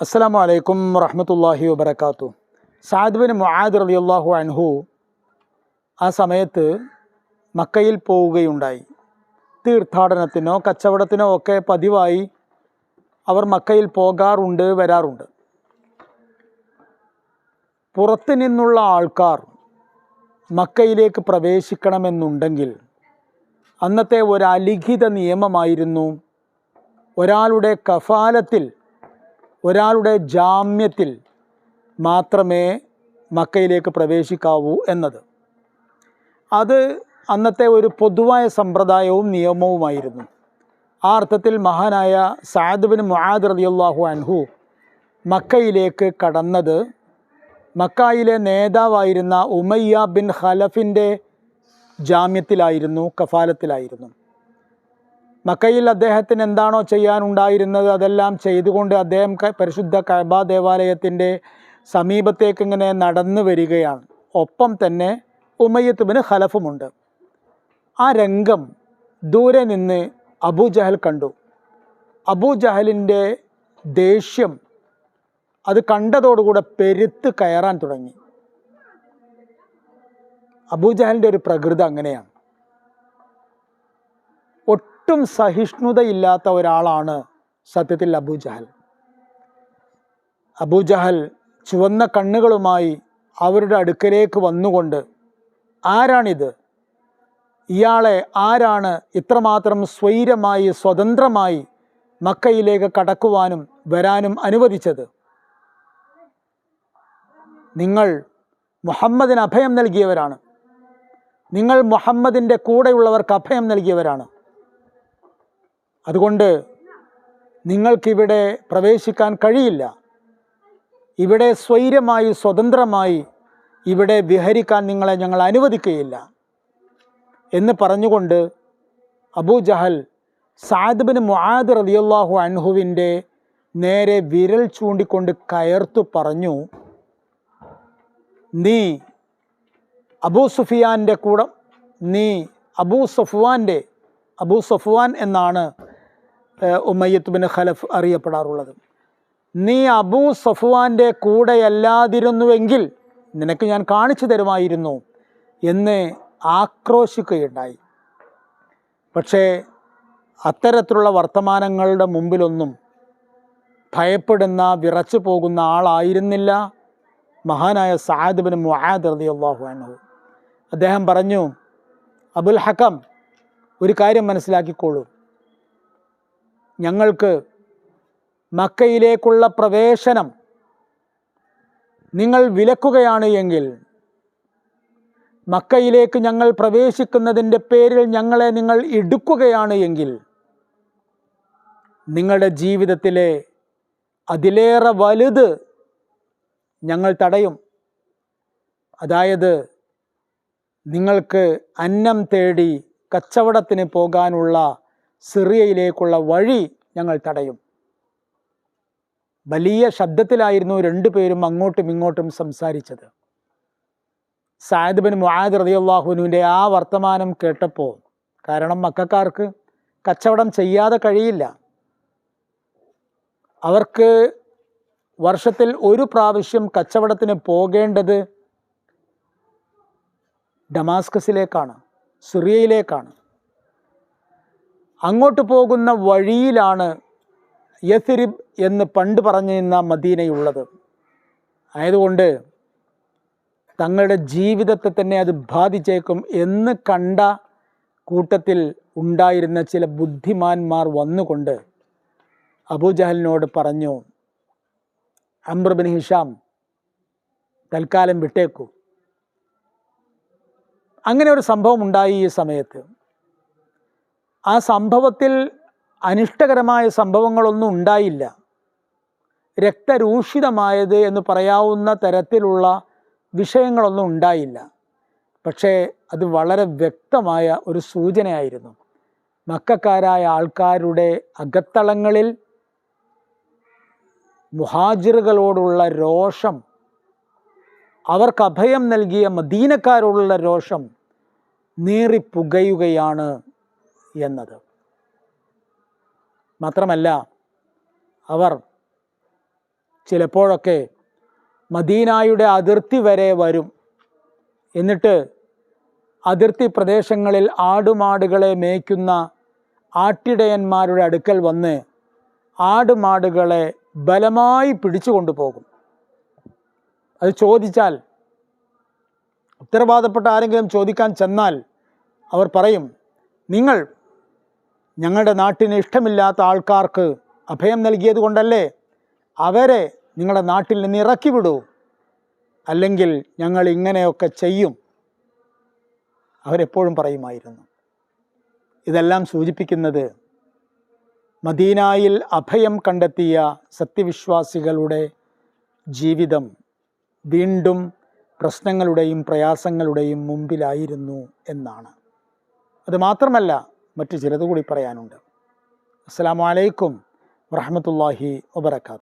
അസ്സലാമു വലൈക്കും വറഹമത്തല്ലാഹി വബർക്കാത്തു സാദ് ബിൻ മുആദ് റളിയല്ലാഹു അൻഹു ആ സമയത്ത് മക്കയിൽ പോവുകയുണ്ടായി. തീർത്ഥാടനത്തിനോ കച്ചവടത്തിനോ ഒക്കെ പതിവായി അവർ മക്കയിൽ പോകാറുണ്ട് വരാറുണ്ട്. പുറത്തു നിന്നുള്ള ആൾക്കാർ മക്കയിലേക്ക് പ്രവേശിക്കണമെന്നുണ്ടെങ്കിൽ അന്നത്തെ ഒരു അലിഖിത നിയമമായിരുന്നു ഒരാളുടെ കഫാലത്തിൽ ഒരാളുടെ ജാമ്യത്തിൽ മാത്രമേ മക്കയിലേക്ക് പ്രവേശിക്കാവൂ എന്നത്. അത് അന്നത്തെ ഒരു പൊതുവായ സമ്പ്രദായവും നിയമവുമായിരുന്നു. ആ അർത്ഥത്തിൽ മഹാനായ സാദുബിൻ മുഹാദ് മുആദ് റളിയല്ലാഹു അൻഹു മക്കയിലേക്ക് കടന്നത് മക്കായിലെ നേതാവായിരുന്ന ഉമയ്യ ബിൻ ഖലഫിന്റെ ജാമ്യത്തിലായിരുന്നു കഫാലത്തിലായിരുന്നു. മക്കയിൽ അദ്ദേഹത്തിന് എന്താണോ ചെയ്യാനുണ്ടായിരുന്നത് അതെല്ലാം ചെയ്തുകൊണ്ട് അദ്ദേഹം പരിശുദ്ധ കഅബ ദേവാലയത്തിന്റെ സമീപത്തേക്ക് ഇങ്ങനെ നടന്നു വരികയാണ്. ഒപ്പം തന്നെ ഉമയ്യത്ത് ഹലഫുമുണ്ട് ആ രംഗം ദൂരെ നിന്ന് അബൂജഹൽ കണ്ടു. അബൂജഹലിന്റെ ദേഷ്യം അത് കണ്ടതോടുകൂടെ പെരുത്ത് കയറാൻ തുടങ്ങി. അബൂജഹലിന്റെ ഒരു പ്രകൃതി അങ്ങനെയാണ്. ഒട്ടും സഹിഷ്ണുതയില്ലാത്ത ഒരാളാണ് സത്യത്തിൽ അബൂജഹൽ അബൂജഹൽ ചുവന്ന കണ്ണുകളുമായി അവരുടെ അടുക്കലേക്ക് വന്നുകൊണ്ട് ആരാണിത്? ഇയാളെ ആരാണ് ഇത്രമാത്രം സ്വൈരമായി സ്വതന്ത്രമായി മക്കയിലേക്ക് കടക്കുവാനും വരാനും അനുവദിച്ചത്? നിങ്ങൾ മുഹമ്മദിന് അഭയം നൽകിയവരാണ്. നിങ്ങൾ മുഹമ്മദിന്റെ കൂടെയുള്ളവർക്ക് അഭയം നൽകിയവരാണ്. അതുകൊണ്ട് നിങ്ങൾക്കിവിടെ പ്രവേശിക്കാൻ കഴിയില്ല. ഇവിടെ സ്വൈര്യമായി സ്വതന്ത്രമായി ഇവിടെ വിഹരിക്കാൻ നിങ്ങളെ ഞങ്ങൾ അനുവദിക്കുകയില്ല. എന്ന് പറഞ്ഞുകൊണ്ട് അബൂജഹൽ ജഹൽ സാദിബിന് മുആദ് റളിയല്ലാഹു അൻഹുവിന്റെ നേരെ വിരൽ ചൂണ്ടിക്കൊണ്ട് കയർത്തു പറഞ്ഞു നീ അബൂ സുഫിയാന്റെ കൂടെ നീ അബൂ സഫുവാന്റെ അബൂ സഫുവാൻ എന്നാണ് ഏഹ്, ഉമയ്യത്ത് ബിൻ ഖലഫ് അറിയപ്പെടാറുള്ളത്. നീ അബൂ സഫുവാന്റെ കൂടെയല്ലാതിരുന്നുവെങ്കിൽ നിനക്ക് ഞാൻ കാണിച്ചു തരുമായിരുന്നു എന്ന് ആക്രോശിക്കുകയുണ്ടായി. പക്ഷേ അത്തരത്തിലുള്ള വർത്തമാനങ്ങളുടെ മുമ്പിലൊന്നും ഭയപ്പെടുന്ന വിറച്ചു പോകുന്ന ആളായിരുന്നില്ല മഹാനായ സആദ് ബിൻ മുആദ് റളിയല്ലാഹു അൻഹു. അദ്ദേഹം പറഞ്ഞു അബുൽ ഹക്കം ഒരു കാര്യം മനസ്സിലാക്കിക്കോളൂ. ഞങ്ങൾക്ക് മക്കയിലേക്കുള്ള പ്രവേശനം നിങ്ങൾ വിലക്കുകയാണ് എങ്കിൽ മക്കയിലേക്ക് ഞങ്ങൾ പ്രവേശിക്കുന്നതിന്റെ പേരിൽ ഞങ്ങളെ നിങ്ങൾ ഇടുക്കുകയാണ് എങ്കിൽ നിങ്ങളുടെ ജീവിതത്തിലെ അതിലേറെ വലുത് ഞങ്ങൾ തടയും. അതായത് നിങ്ങൾക്ക് അന്നം തേടി കച്ചവടത്തിന് പോകാനുള്ള സിറിയയിലേക്കുള്ള വഴി ഞങ്ങൾ തടയും. വലിയ ശബ്ദത്തിലായിരുന്നു രണ്ടുപേരും അങ്ങോട്ടും ഇങ്ങോട്ടും സംസാരിച്ചത്. സായദ് ബിൻ മുആദ് റളിയല്ലാഹുവിനുവിന്റെ ആ വർത്തമാനം കേട്ടപ്പോൾ കാരണം മക്കാർക്ക് കച്ചവടം ചെയ്യാതെ കഴിയില്ല. അവർക്ക് വർഷത്തിൽ ഒരു പ്രാവശ്യം കച്ചവടത്തിന് പോകേണ്ടത് ഡമാസ്കസിലേക്കാണ് സിറിയയിലേക്കാണ്. അങ്ങോട്ട് പോകുന്ന വഴിയിലാണ് യസിരിബ് എന്ന് പണ്ട് പറഞ്ഞിരുന്ന മദീനയുള്ളത്. ആയതുകൊണ്ട് തങ്ങളുടെ ജീവിതത്തെ തന്നെ അത് ബാധിച്ചേക്കും എന്ന് കണ്ട കൂട്ടത്തിൽ ഉണ്ടായിരുന്ന ചില ബുദ്ധിമാന്മാർ വന്നുകൊണ്ട് അബൂജഹലിനോട് പറഞ്ഞു അമ്രബിൻ ബിൻ ഹിഷാം തൽക്കാലം വിട്ടേക്കൂ. അങ്ങനെ ഒരു സംഭവം ഉണ്ടായി ഈ സമയത്ത്. ആ സംഭവത്തിൽ അനിഷ്ടകരമായ സംഭവങ്ങളൊന്നും ഉണ്ടായില്ല. രക്തരൂഷിതമായത് എന്ന് പറയാവുന്ന തരത്തിലുള്ള വിഷയങ്ങളൊന്നും ഉണ്ടായില്ല. പക്ഷേ അത് വളരെ വ്യക്തമായ ഒരു സൂചനയായിരുന്നു. മക്കാരായ ആൾക്കാരുടെ അകത്തളങ്ങളിൽ മുഹാജിറുകളോടുള്ള രോഷം അവർക്ക് അഭയം നൽകിയ മദീനക്കാരോടുള്ള രോഷം നീറിപ്പുകയുകയാണ് എന്നത്. മാത്രമല്ല അവർ ചിലപ്പോഴൊക്കെ മദീനായുടെ അതിർത്തി വരെ വരും. എന്നിട്ട് അതിർത്തി പ്രദേശങ്ങളിൽ ആടുമാടുകളെ മേയ്ക്കുന്ന ആട്ടിടയന്മാരുടെ അടുക്കൽ വന്ന് ആടുമാടുകളെ ബലമായി പിടിച്ചു കൊണ്ടുപോകും. അത് ചോദിച്ചാൽ ഉത്തരവാദപ്പെട്ട ആരെങ്കിലും ചോദിക്കാൻ ചെന്നാൽ അവർ പറയും നിങ്ങൾ ഞങ്ങളുടെ നാട്ടിന് ഇഷ്ടമില്ലാത്ത ആൾക്കാർക്ക് അഭയം നൽകിയത് കൊണ്ടല്ലേ അവരെ നിങ്ങളുടെ നാട്ടിൽ നിന്ന് ഇറക്കി വിടൂ? അല്ലെങ്കിൽ ഞങ്ങൾ ഇങ്ങനെയൊക്കെ ചെയ്യും. അവരെപ്പോഴും പറയുമായിരുന്നു. ഇതെല്ലാം സൂചിപ്പിക്കുന്നത് മദീനായിൽ അഭയം കണ്ടെത്തിയ സത്യവിശ്വാസികളുടെ ജീവിതം വീണ്ടും പ്രശ്നങ്ങളുടെയും പ്രയാസങ്ങളുടെയും മുമ്പിലായിരുന്നു എന്നാണ്. അത് മാത്രമല്ല മറ്റു ചിലത് കൂടി പറയാനുണ്ട്. അസ്സാം വലൈക്കും വറഹമത്തല്ലാഹി വബർക്കാത്തു